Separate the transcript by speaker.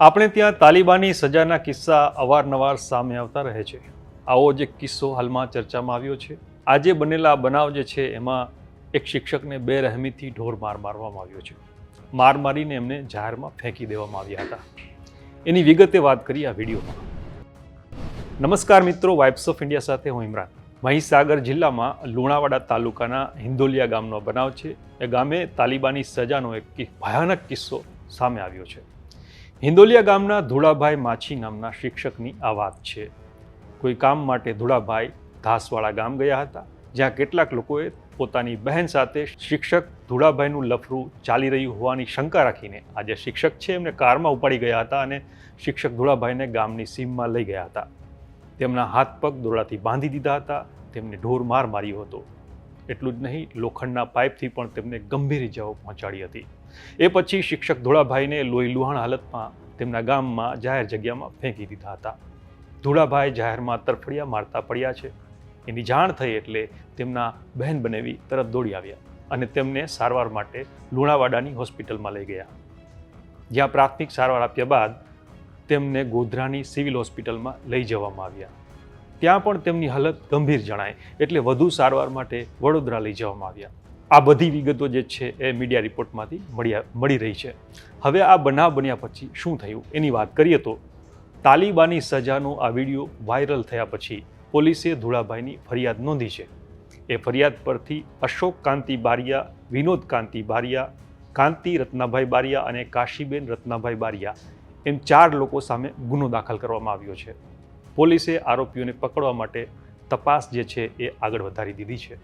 Speaker 1: આપણે ત્યાં તાલિબાની સજાના કિસ્સા અવારનવાર સામે આવતા રહે છે. આવો જે કિસ્સો હાલમાં ચર્ચામાં આવ્યો છે. આજે બનેલા બનાવ જે છે, એમાં એક શિક્ષકને બેરહેમીથી ઢોર માર મારવામાં આવ્યો છે. માર મારીને એમને જાહેરમાં ફેંકી દેવામાં આવ્યા હતા. એની વિગતે વાત કરી આ વિડીયોમાં. નમસ્કાર મિત્રો, વાઇબ્સ ઓફ ઇન્ડિયા સાથે હું ઇમરાન. મહીસાગર જિલ્લામાં લુણાવાડા તાલુકાના હિંદોલિયા ગામનો બનાવ છે. એ ગામે તાલિબાની સજાનો એક ભયાનક કિસ્સો સામે આવ્યો છે. હિંદોલિયા ગામના ધુળાભાઈ માછી નામના શિક્ષકની આ વાત છે. કોઈ કામ માટે ધુળાભાઈ ધાસવાળા ગામ ગયા હતા, જ્યાં કેટલાક લોકોએ પોતાની બહેન સાથે શિક્ષક ધુળાભાઈનું લફરું ચાલી રહ્યું હોવાની શંકા રાખીને આજે શિક્ષક છે એમને કારમાં ઉપાડી ગયા હતા અને શિક્ષક ધુળાભાઈને ગામની સીમમાં લઈ ગયા હતા. તેમના હાથ પગ દોરડાથી બાંધી દીધા હતા, તેમને ઢોર માર માર્યો હતો. એટલું જ નહીં, લોખંડના પાઇપથી પણ તેમને ગંભીર ઇજાઓ પહોંચાડી હતી. એ પછી શિક્ષક ધોળાભાઈને લોહી લુહાણ હાલતમાં તેમના ગામમાં જાહેર જગ્યામાં ફેંકી દીધા હતા. ધોળાભાઈ જાહેરમાં તરફડિયા મારતા પડ્યા છે. એની જાણ થઈ એટલે તેમના બહેન બનેવી તરત દોડી આવ્યા અને તેમને સારવાર માટે લુણાવાડાની હોસ્પિટલમાં લઈ ગયા. જ્યાં પ્રાથમિક સારવાર આપ્યા બાદ તેમને ગોધરાની સિવિલ હોસ્પિટલમાં લઈ જવામાં આવ્યા. ત્યાં પણ તેમની હાલત ગંભીર જણાય, એટલે વધુ સારવાર માટે વડોદરા લઈ જવામાં આવ્યા. આ બધી વિગતો જે છે એ મીડિયા રિપોર્ટમાંથી મળ્યા, મળી રહી છે. હવે આ બનાવ બન્યા પછી શું થયું? એની વાત કરીએ તો તાલિબાની સજાનો આ વીડિયો વાયરલ થયા પછી પોલીસે ધુળાભાઈની ફરિયાદ નોંધી છે. એ ફરિયાદ પરથી અશોક કાંતિ બારિયા, વિનોદ કાંતિ બારિયા, કાંતિ રત્નાભાઈ બારિયા અને કાશીબેન રત્નાભાઈ બારિયા એમ ચાર લોકો સામે ગુનો દાખલ કરવામાં આવ્યો છે. પોલીસે આરોપીઓને પકડવા માટે તપાસ જે છે એ આગળ વધારી દીધી છે.